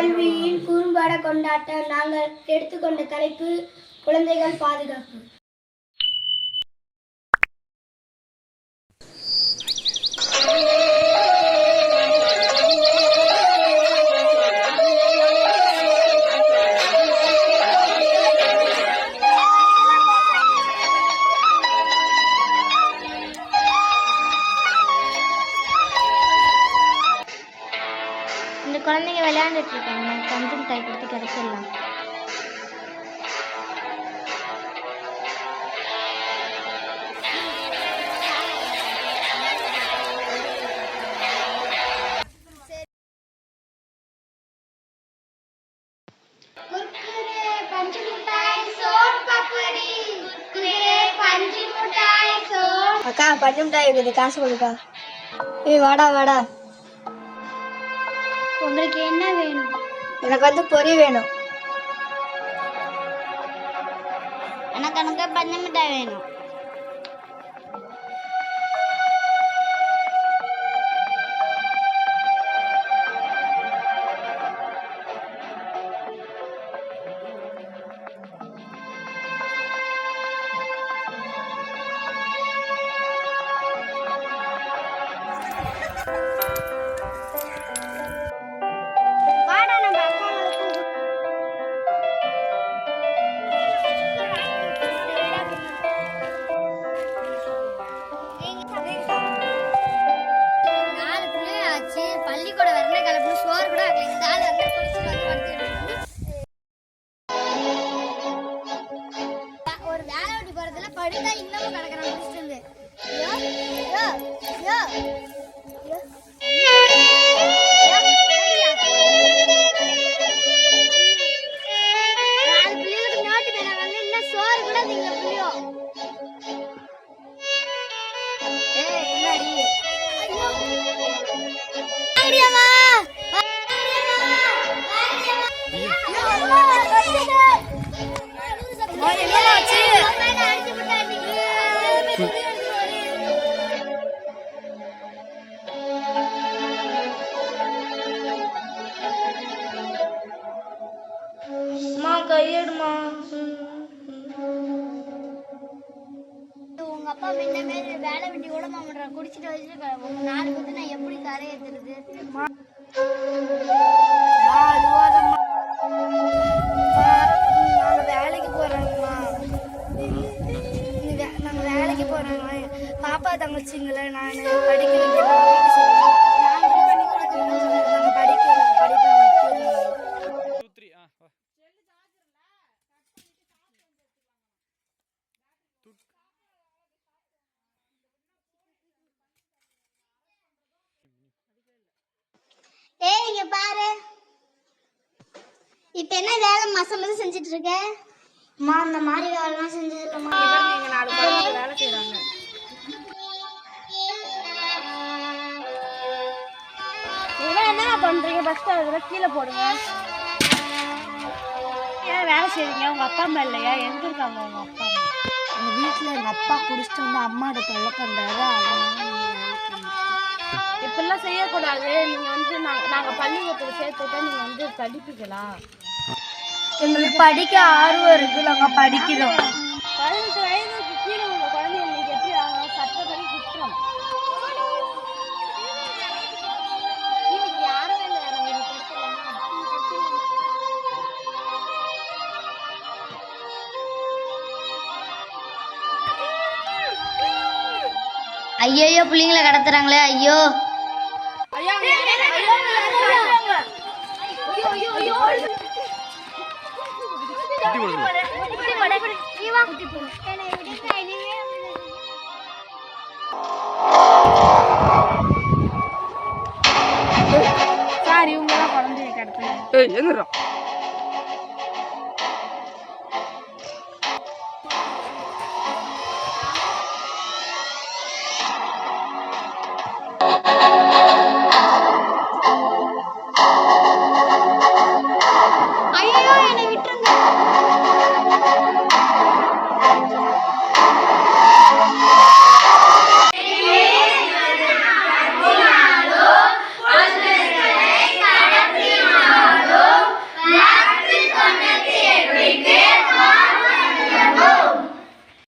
கல்வியின் குறும்பாட கொண்டாட்டம். நாங்கள் எடுத்துக்கொண்ட தலைப்பு குழந்தைகள் பாதுகாப்பு. குழந்தைங்க விளையாண்டுட்டு இருக்காங்க கஞ்சி மிட்டாய் கொடுத்து கிடைச்சிடலாம். அக்கா பஞ்சு மிட்டாய் இருக்குது. காசு கொடுக்கா. ஏய் வாடா வாடா. உங்களுக்கு என்ன வேணும்? எனக்கு வந்து பொரி வேணும். எனக்கு எனக்கு பஞ்சு மிட்டாய் வேணும். கையெடுமா. உங்க அப்பா முன்ன வேலை வெட்டி கூட மாமன்றான் குடிச்சிட்டு வச்சுட்டு உங்க நாலு பேர்த்து நான் எப்படி கரை ஏத்துறது நாங்கள் வேலைக்கு போறோங்கம்மா. நாங்கள் வேலைக்கு போறோங்க. பாப்பா தங்கச்சிங்கள நான் படிக்க வைக்கிறேன். இங்க பாரு. இப்ப என்ன வேலை மாசம் மாசம் செஞ்சுட்டு இருக்க? அம்மா அந்த மாதிரி வேலைலாம் செஞ்சது இல்லம்மா எங்க நாலு வேலை இதெல்லாம் என்ன பண்றீங்க? பஸ் ஸ்டாண்ட்ல கீழே போடுங்க. ஏன் வேலை செய்றீங்க? உங்க அப்பா அம்மா இல்லையா? எங்க இருக்காங்க உங்க அப்பா அம்மா? எங்க வீட்டுல எங்க அப்பா குடிச்சிட்டு வந்து அம்மாட்ட தொல்லை பண்றாரு. அதனால இப்பெல்லாம் செய்யக்கூடாது. நீங்க வந்து நாங்க நாங்க பள்ளிக்கூடத்துக்கு சேர்த்து விட்டா நீங்க வந்து படிப்பீங்களா எங்களுக்கு படிக்க ஆர்வம் இருக்கு. நாங்க படிக்கிறோம் பதினெட்டு வயதுக்கு கீழே உள்ள குழந்தைங்களுக்கு எப்படி ஆங்க சட்டப்படி குற்றம்? இன்னைக்கு இன்னைக்கு? ஐயோ பிள்ளைங்களை கடத்துறாங்களே. ஐயோ. சார் தான் குழந்தைய கடத்துனாங்க ஏய் எங்கடா